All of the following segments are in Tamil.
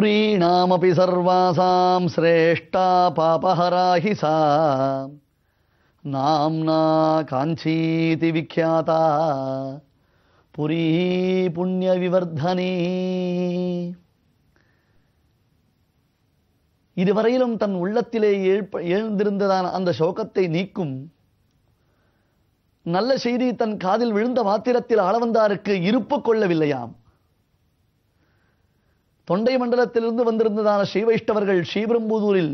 புரீணாமபி சர்வாசாம் ஸ்ரேஷ்டா பாபஹராஹி சா நாம்னா காஞ்சீதி விக்யாதா புரீ புண்ணியவிவர்தனே இதுவரையிலும் தன் உள்ளத்திலே எழுந்திருந்ததான அந்த சோகத்தை நீக்கும் நல்ல செய்தி தன் காதில் விழுந்த மாத்திரத்தில் ஆளவந்தாருக்கு இருப்பு கொள்ளவில்லையாம். தொண்டை மண்டலத்திலிருந்து வந்திருந்ததான ஸ்ரீவைஷ்ணவர்கள் ஸ்ரீபெரும்புதூரில்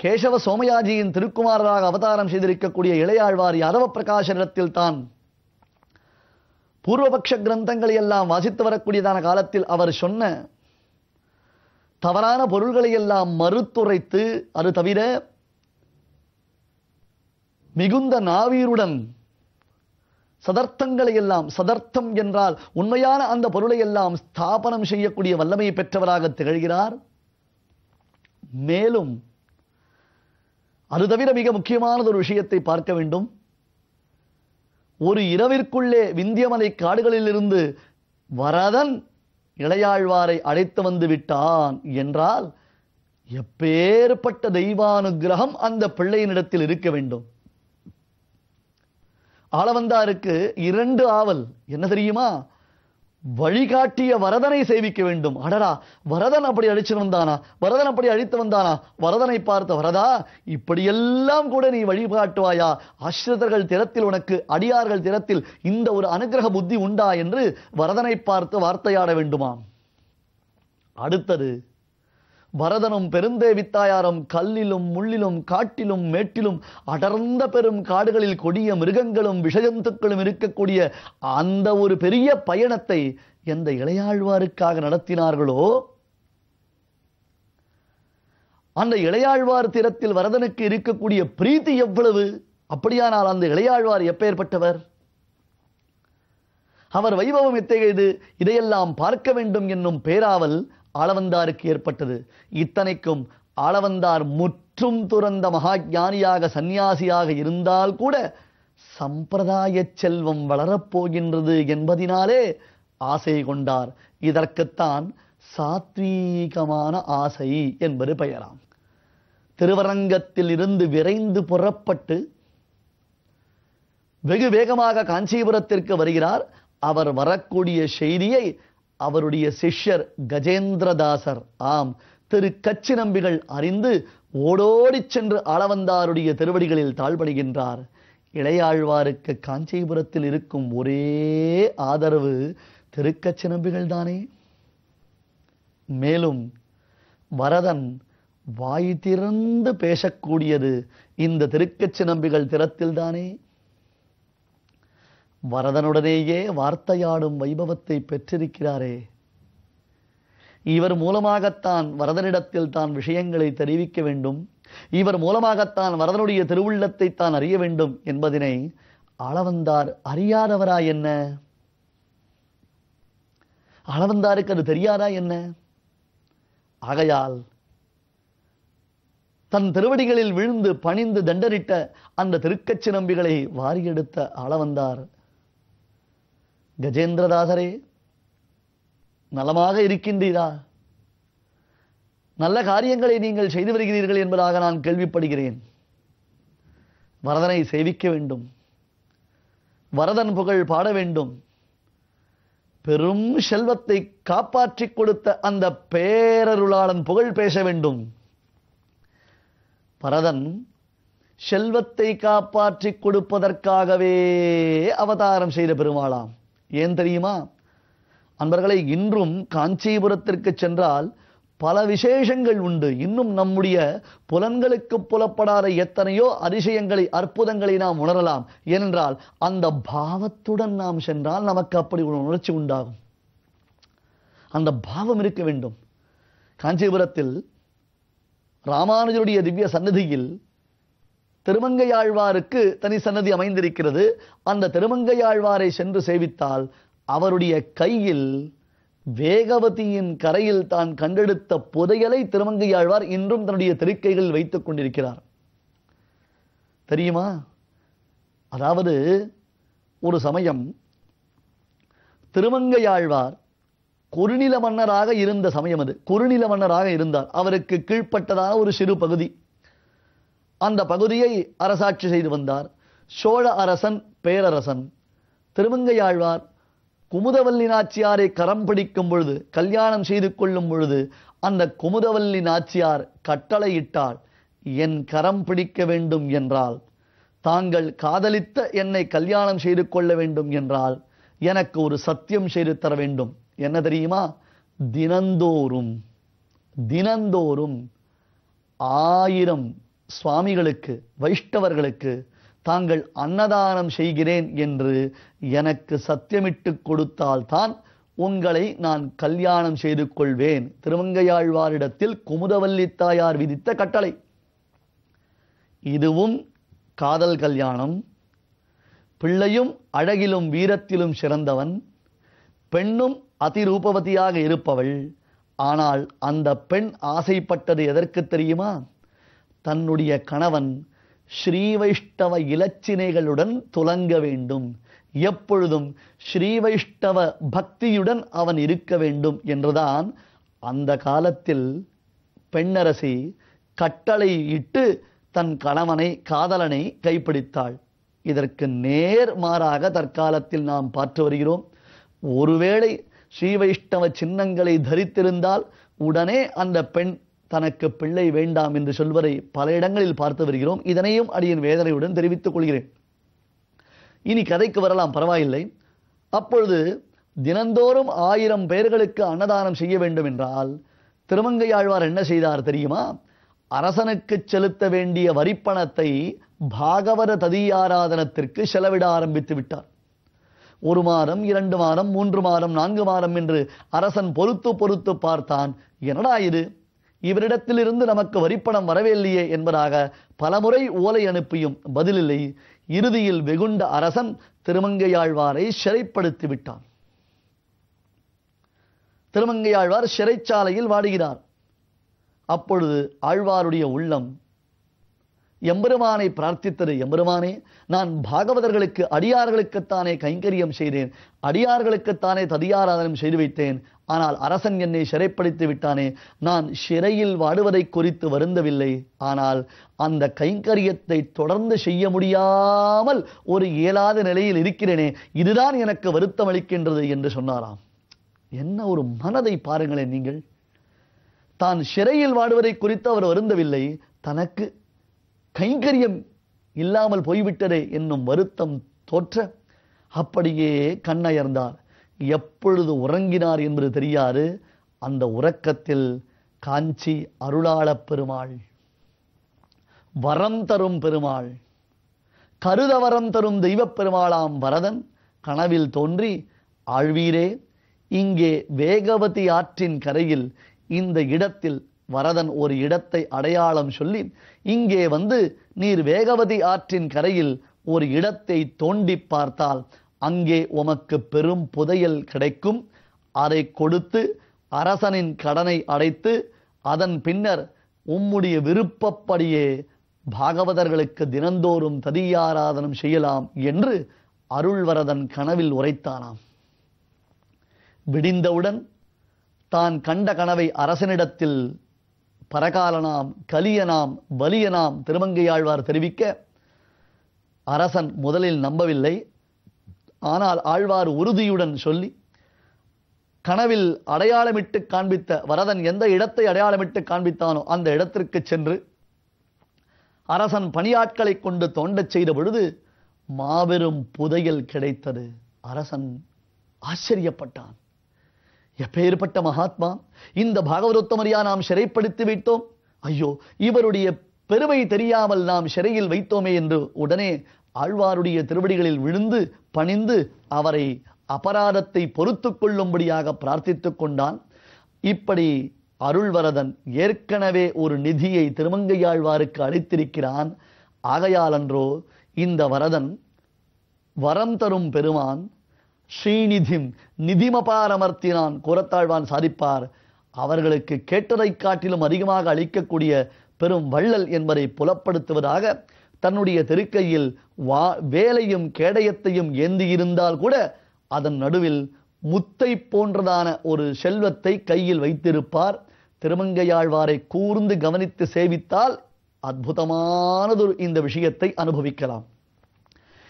கேசவ சோமயாஜியின் திருக்குமாரராக அவதாரம் செய்திருக்கக்கூடிய இளையாழ்வார் யாதவ பிரகாசனிடத்தில் தான் பூர்வபக்ஷ கிரந்தங்களை எல்லாம் வாசித்து வரக்கூடியதான காலத்தில் அவர் சொன்ன தவறான பொருள்களை எல்லாம் மறுத்துரைத்து அது தவிர மிகுந்த நாவீருடன் சதர்த்தங்களை எல்லாம் சதர்த்தம் என்றால் உண்மையான அந்த பொருளை எல்லாம் ஸ்தாபனம் செய்யக்கூடிய வல்லமையை பெற்றவராக திகழ்கிறார். மேலும் அது தவிர மிக முக்கியமானது ஒரு விஷயத்தை பார்க்க வேண்டும். ஒரு இரவிற்குள்ளே விந்தியமலை காடுகளிலிருந்து வரதன் இளையாழ்வாரை அழைத்து வந்து விட்டான் என்றால் எப்பேற்பட்ட தெய்வானுகிரகம் அந்த பிள்ளையினிடத்தில் இருக்க வேண்டும். ஆளவந்தாருக்கு இரண்டு ஆவல். என்ன தெரியுமா? வழிகாட்டிய வரதனை சேவிக்க வேண்டும். அடடா வரதன் அப்படி அழிச்சு வந்தானா? வரதன் அப்படி அழித்து வந்தானா? வரதனை பார்த்த வரதா இப்படியெல்லாம் கூட நீ வழிகாட்டுவாயா? ஆசிரிதர்கள் திறத்தில் உனக்கு அடியார்கள் திறத்தில் இந்த ஒரு அனுகிரக புத்தி உண்டா என்று வரதனை பார்த்து வார்த்தையாட வேண்டுமாம். அடுத்தது பரதனும் பெருந்தேவித்தாயாரும் கல்லிலும் முள்ளிலும் காட்டிலும் மேட்டிலும் அடர்ந்த பெரும் காடுகளில் கொடிய மிருகங்களும் விஷஜந்துக்களும் இருக்கக்கூடிய அந்த ஒரு பெரிய பயணத்தை எந்த இளையாழ்வாருக்காக நடத்தினார்களோ அந்த இளையாழ்வார் திறத்தில் வரதனுக்கு இருக்கக்கூடிய பிரீத்தி எவ்வளவு? அப்படியானால் அந்த இளையாழ்வார் எப்பேற்பட்டவர்? அவர் வைபவம் எத்தகையது? இதையெல்லாம் பார்க்க வேண்டும் என்னும் பேராவல் ஆளவந்தாருக்கு ஏற்பட்டது. இத்தனைக்கும் ஆளவந்தார் முற்றும் துறந்த மகா ஞானியாக சந்நியாசியாக இருந்தால் கூட சம்பிரதாய செல்வம் வளரப்போகின்றது என்பதினாலே ஆசை கொண்டார். இதற்குத்தான் சாத்வீகமான ஆசை என்பது பெயராம். திருவரங்கத்தில் இருந்து விரைந்து புறப்பட்டு வெகு வேகமாக காஞ்சிபுரத்திற்கு வருகிறார். அவர் வரக்கூடிய செய்தியை அவருடைய சிஷ்யர் கஜேந்திரதாசர். ஆம் திரு கச்சி நம்பிகள் அறிந்து ஓடோடிச் சென்று ஆளவந்தாருடைய திருவடிகளில் தாழ்படுகின்றார் இளையாழ்வாருக்கு காஞ்சிபுரத்தில் இருக்கும் ஒரே ஆதரவு திருக்கச்சி நம்பிகள் தானே. மேலும் வரதன் வாய் திறந்து பேசக்கூடியது இந்த திருக்கச்சி நம்பிகள் திறத்தில் தானே வரதனுடனேயே வார்த்தையாடும் வைபவத்தை பெற்றிருக்கிறாரே. இவர் மூலமாகத்தான் வரதனிடத்தில் தான் விஷயங்களை தெரிவிக்க வேண்டும். இவர் மூலமாகத்தான் வரதனுடைய திருவுள்ளத்தை தான் அறிய வேண்டும் என்பதனை அளவந்தார் அறியாதவரா என்ன? அளவந்தாருக்கு அது தெரியாதா என்ன? ஆகையால் தன் திருவடிகளில் விழுந்து பணிந்து தண்டரிட்ட அந்த திருக்கச்சி நம்பிகளை வாரியெடுத்த அளவந்தார். கஜேந்திரதாசரே நலமாக இருக்கின்றீரா? நல்ல காரியங்களை நீங்கள் செய்து வருகிறீர்கள் என்பதாக நான் கேள்விப்படுகிறேன். வரதனை சேவிக்க வேண்டும். வரதன் புகழ் பாட வேண்டும். பெரும் செல்வத்தை காப்பாற்றிக் கொடுத்த அந்த பேரருளாளன் புகழ் பேச வேண்டும். பரதன் செல்வத்தை காப்பாற்றிக் கொடுப்பதற்காகவே அவதாரம் செய்த பெருமாளாம். ஏன் தெரியுமா? அன்பர்களை இன்றும் காஞ்சிபுரத்திற்கு சென்றால் பல விசேஷங்கள் உண்டு. இன்னும் நம்முடைய புலன்களுக்கு புலப்படாத எத்தனையோ அதிசயங்களை அற்புதங்களை நாம் உணரலாம். ஏனென்றால் அந்த பாவத்துடன் நாம் சென்றால் நமக்கு அப்படி ஒரு உணர்ச்சி உண்டாகும். அந்த பாவம் இருக்க வேண்டும். காஞ்சிபுரத்தில் ராமானுஜருடைய திவ்ய சன்னதியில் திருமங்கையாழ்வாருக்கு தனி சன்னதி அமைந்திருக்கிறது. அந்த திருமங்கையாழ்வாரை சென்று சேவித்தால் அவருடைய கையில் வேகவதியின் கரையில் தான் கண்டெடுத்த புதையலை திருமங்கையாழ்வார் இன்றும் தன்னுடைய திருக்கைகளில் வைத்துக் கொண்டிருக்கிறார். தெரியுமா? அதாவது ஒரு சமயம் திருமங்கையாழ்வார் குறுநில மன்னராக இருந்த சமயம் அது. குறுநில மன்னராக இருந்தார். அவருக்கு கீழ்ப்பட்டதான ஒரு சிறு பகுதி. அந்த பகுதியை அரசாட்சி செய்து வந்தார். சோழ அரசன் பேரரசன். திருமங்கையாழ்வார் குமுதவல்லி நாச்சியாரை கரம் பிடிக்கும் பொழுது கல்யாணம் செய்து கொள்ளும் பொழுது அந்த குமுதவல்லி நாச்சியார் கட்டளையிட்டாள் என் கரம் பிடிக்க வேண்டும் என்றால் தாங்கள் காதலித்த என்னை கல்யாணம் செய்து கொள்ள வேண்டும் என்றால் எனக்கு ஒரு சத்தியம் செய்து தர வேண்டும். என்ன தெரியுமா? தினந்தோறும் தினந்தோறும் ஆயிரம் சுவாமிகளுக்கு வைஷ்ணவர்களுக்கு தாங்கள் அன்னதானம் செய்கிறேன் என்று எனக்கு சத்தியமிட்டு கொடுத்தால்தான் உங்களை நான் கல்யாணம் செய்து கொள்வேன். திருமங்கையாழ்வாரிடத்தில் குமுதவல்லி தாயார் விதித்த கட்டளை. இதுவும் காதல் கல்யாணம். பிள்ளையும் அழகிலும் வீரத்திலும் சிறந்தவன். பெண்ணும் அதிரூபவதியாக இருப்பவள். ஆனால் அந்த பெண் ஆசைப்பட்டது எதற்கு தெரியுமா? தன்னுடைய கணவன் ஸ்ரீவைஷ்டவ இலச்சினைகளுடன் துலங்க வேண்டும். எப்பொழுதும் ஸ்ரீவைஷ்டவ பக்தியுடன் அவன் இருக்க வேண்டும் என்றுதான் அந்த காலத்தில் பெண்ணரசி கட்டளை இட்டு தன் கணவனை காதலனை கைப்பிடித்தாள். இதற்கு நேர் மாறாக தற்காலத்தில் நாம் பார்த்து வருகிறோம். ஒருவேளை ஸ்ரீ வைஷ்ணவ சின்னங்களை தரித்திருந்தால் உடனே அந்த பெண் தனக்கு பிள்ளை வேண்டாம் என்று சொல்வதை பல இடங்களில் பார்த்து வருகிறோம். இதனையும் அடியின் வேதனையுடன் தெரிவித்துக் கொள்கிறேன். இனி கதைக்கு வரலாம் பரவாயில்லை. அப்பொழுது தினந்தோறும் ஆயிரம் பேர்களுக்கு அன்னதானம் செய்ய வேண்டும் என்றால் திருமங்கையாழ்வார் என்ன செய்தார் தெரியுமா? அரசனுக்கு செலுத்த வேண்டிய வரிப்பணத்தை பாகவத ததியாராதனத்திற்கு செலவிட ஆரம்பித்து விட்டார். ஒரு மாதம் இரண்டு மாதம் மூன்று மாதம் நான்கு மாதம் என்று அரசன் பொறுத்து பொறுத்து பார்த்தான். என்னடா இது? இவரிடத்திலிருந்து நமக்கு வரிப்பணம் வரவில்லையே என்பதாக பலமுறை ஓலை அனுப்பியும் பதிலில்லை இறுதியில் வெகுண்ட அரசன் திருமங்கையாழ்வாரை சிறைப்படுத்தி விட்டான் திருமங்கையாழ்வார் சிறைச்சாலையில் வாடுகிறார். அப்பொழுது ஆழ்வாருடைய உள்ளம் எம்பெருமானை பிரார்த்தித்தது எம்பெருமானே நான் பாகவதர்களுக்கு அடியார்களுக்குத்தானே கைங்கரியம் செய்தேன் அடியார்களுக்குத்தானே ததியாராதனம் செய்து வைத்தேன் ஆனால் அரசன் என்னை சிறைப்படுத்தி விட்டானே. நான் சிறையில் வாடுவதை குறித்து வருந்தவில்லை. ஆனால் அந்த கைங்கரியத்தை தொடர்ந்து செய்ய முடியாமல் ஒரு இயலாத நிலையில் இருக்கிறேனே. இதுதான் எனக்கு வருத்தம் அளிக்கின்றது என்று சொன்னாராம். என்ன ஒரு மனதை பாருங்களேன் நீங்கள். தான் சிறையில் வாடுவதை குறித்து அவர் வருந்தவில்லை. தனக்கு கைங்கரியம் இல்லாமல் போய்விட்டதே என்னும் வருத்தம் தோற்ற அப்படியே கண்ணயர்ந்தார். எப்பொழுது உறங்கினார் என்பது தெரியாது. அந்த உறக்கத்தில் காஞ்சி அருளாளப் பெருமாள் வரம் தரும் பெருமாள் கருத வரம் தரும் தெய்வப் பெருமாளாம் வரதன் கனவில் தோன்றி ஆழ்வீரே இங்கே வேகவதி ஆற்றின் கரையில் இந்த இடத்தில் வரதன் ஒரு இடத்தை அடையாளம் சொல்லி இங்கே வந்து நீர் வேகவதி ஆற்றின் கரையில் ஒரு இடத்தை தோண்டி பார்த்தால் அங்கே உமக்கு பெரும் புதையல் கிடைக்கும். அதை கொடுத்து அரசனின் கடனை அடைத்து அதன் பின்னர் உம்முடைய விருப்பப்படியே பாகவதர்களுக்கு தினந்தோறும் ததியாராதனம் செய்யலாம் என்று அருள்வரதன் கனவில் உரைத்தானாம். விடிந்தவுடன் தான் கண்ட கனவை அரசனிடத்தில் பரகாலனாம் கலியனாம் வலியனாம் திருமங்கையாழ்வார் தெரிவிக்க அரசன் முதலில் நம்பவில்லை. ஆனால் ஆழ்வார் உறுதியுடன் சொல்லி கனவில் அடையாளமிட்டு காண்பித்த வரதன் எந்த இடத்தை அடையாளமிட்டு காண்பித்தானோ அந்த இடத்திற்கு சென்று அரசன் பணியாட்களை கொண்டு தோண்டச் செய்த பொழுது மாபெரும் புதையல் கிடைத்தது. அரசன் ஆச்சரியப்பட்டான். எப்பேற்பட்ட மகாத்மா இந்த பாகவதத்தமரியா நாம் சிறைப்படுத்தி வைத்தோம் ஐயோ இவருடைய பெருமை தெரியாமல் நாம் சிறையில் வைத்தோமே என்று உடனே ஆழ்வாருடைய திருவடிகளில் விழுந்து பணிந்து அவரை அபராதத்தை பொறுத்து கொள்ளும்படியாக பிரார்த்தித்து கொண்டான். இப்படி அருள்வரதன் ஏற்கனவே ஒரு நிதியை திருமங்கையாழ்வாருக்கு அளித்திருக்கிறான். ஆகையாலன்றோ இந்த வரதன் வரம் தரும் பெருமான் ஸ்ரீநிதிம் நிதிமபாரமர்த்தினான் கூறத்தாழ்வான் சாதிப்பார். அவர்களுக்கு கேட்டதைக் காட்டிலும் அதிகமாக அளிக்கக்கூடிய பெரும் வள்ளல் என்பதை புலப்படுத்துவதாக தன்னுடைய திருக்கையில் வா வேலையும் கேடயத்தையும் ஏந்தியிருந்தால் கூட அதன் நடுவில் முத்தை போன்றதான ஒரு செல்வத்தை கையில் வைத்திருப்பார். திருமங்கையாழ்வாரை கூர்ந்து கவனித்து சேவித்தால் அற்புதமானதொரு இந்த விஷயத்தை அனுபவிக்கலாம்.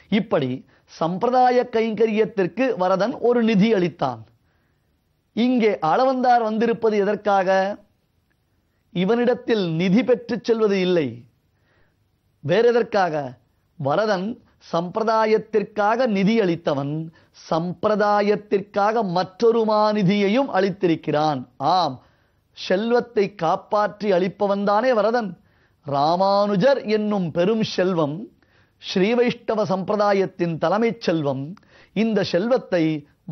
இப்படி சம்பிரதாய கைங்கரியத்திற்கு வரதன் ஒரு நிதி அளித்தான். இங்கே அளவந்தார் வந்திருப்பது எதற்காக? இவனிடத்தில் நிதி பெற்றுச் செல்வது இல்லை. வேறெதற்காக வரதன் சம்பிரதாயத்திற்காக நிதி அளித்தவன் சம்பிரதாயத்திற்காக மற்றொரு மாநிதியையும் அளித்திருக்கிறான். ஆம் செல்வத்தை காப்பாற்றி அளிப்பவன் தானே வரதன். ராமானுஜர் என்னும் பெரும் செல்வம் ஸ்ரீ வைஷ்ணவ சம்பிரதாயத்தின் தலைமைச் செல்வம். இந்த செல்வத்தை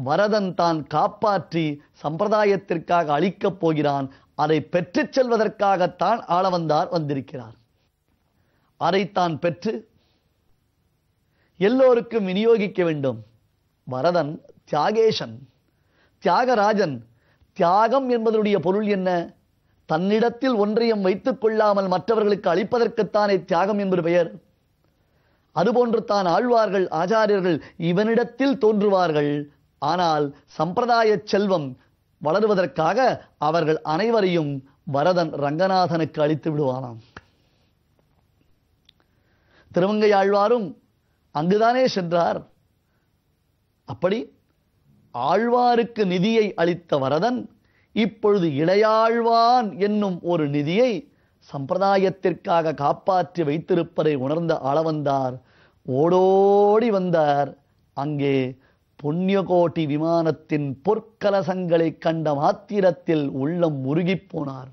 வரதன் தான் காப்பாற்றி சம்பிரதாயத்திற்காக அளிக்கப் போகிறான். அதை பெற்றுச் செல்வதற்காகத்தான் ஆளவந்தார் வந்திருக்கிறார். அதைத்தான் பெற்று எல்லோருக்கும் விநியோகிக்க வேண்டும். வரதன் தியாகேசன் தியாகராஜன் தியாகம் என்பதனுடைய பொருள் என்ன? தன்னிடத்தில் ஒன்றையும் வைத்துக் கொள்ளாமல் மற்றவர்களுக்கு அளிப்பதற்குத்தானே தியாகம் என்பது பெயர். அதுபோன்று தான் ஆழ்வார்கள் ஆச்சாரியர்கள் இவனிடத்தில் தோன்றுவார்கள். ஆனால் சம்பிரதாய செல்வம் வளருவதற்காக அவர்கள் அனைவரையும் வரதன் ரங்கநாதனுக்கு அளித்து விடுவானாம். திருமங்கை ஆழ்வாரும் அங்குதானே சென்றார். அப்படி ஆழ்வாருக்கு நிதியை அளித்த வரதன் இப்பொழுது இளையாழ்வான் என்னும் ஒரு நிதியை சம்பிரதாயத்திற்காக காப்பாற்றி வைத்திருப்பதை உணர்ந்த ஆளவந்தார். ஓடோடி வந்தார். அங்கே புண்ணியகோட்டி விமானத்தின் பொற்கலசங்களை கண்ட மாத்திரத்தில் உள்ளம் உருகிப் போனார்.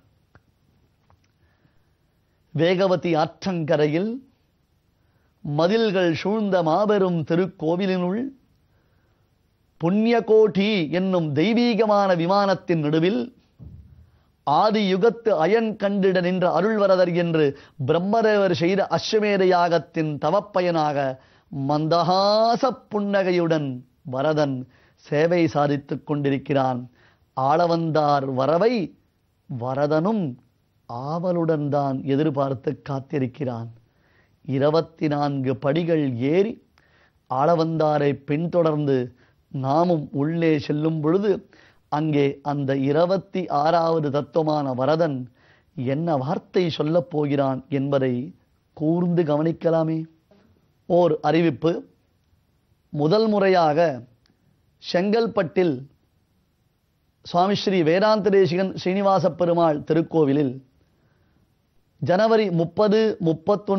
வேகவதி ஆற்றங்கரையில் மதில்கள் சூழ்ந்த மாபெரும் திருக்கோவிலினுள் புண்ணியகோட்டி என்னும் தெய்வீகமான விமானத்தின் நடுவில் ஆதி யுகத்து அயன் கண்டிட நின்ற அருள்வரதர் என்று பிரம்மதேவர் செய்த அஸ்வமேத யாகத்தின் தவப்பயனாக மந்தகாச புன்னகையுடன் வரதன் சேவை சாதித்துக் கொண்டிருக்கிறான். ஆளவந்தார் வரவை வரதனும் ஆவலுடன் தான் எதிர்பார்த்து காத்திருக்கிறான். இருபத்தி நான்கு படிகள் ஏறி ஆளவந்தாரை பின்தொடர்ந்து நாமும் உள்ளே செல்லும் பொழுது அங்கே அந்த இருபத்தி ஆறாவது தத்துவமான வரதன் என்ன வார்த்தை சொல்லப் போகிறான் என்பதை கூர்ந்து கவனிக்கலாமே. ஓர் அறிவிப்பு. முதல் முறையாக செங்கல்பட்டில் சுவாமி ஸ்ரீ வேதாந்த தேசிகன் ஸ்ரீனிவாச பெருமாள் திருக்கோவிலில் ஜனவரி முப்பது முப்பத்தொன்று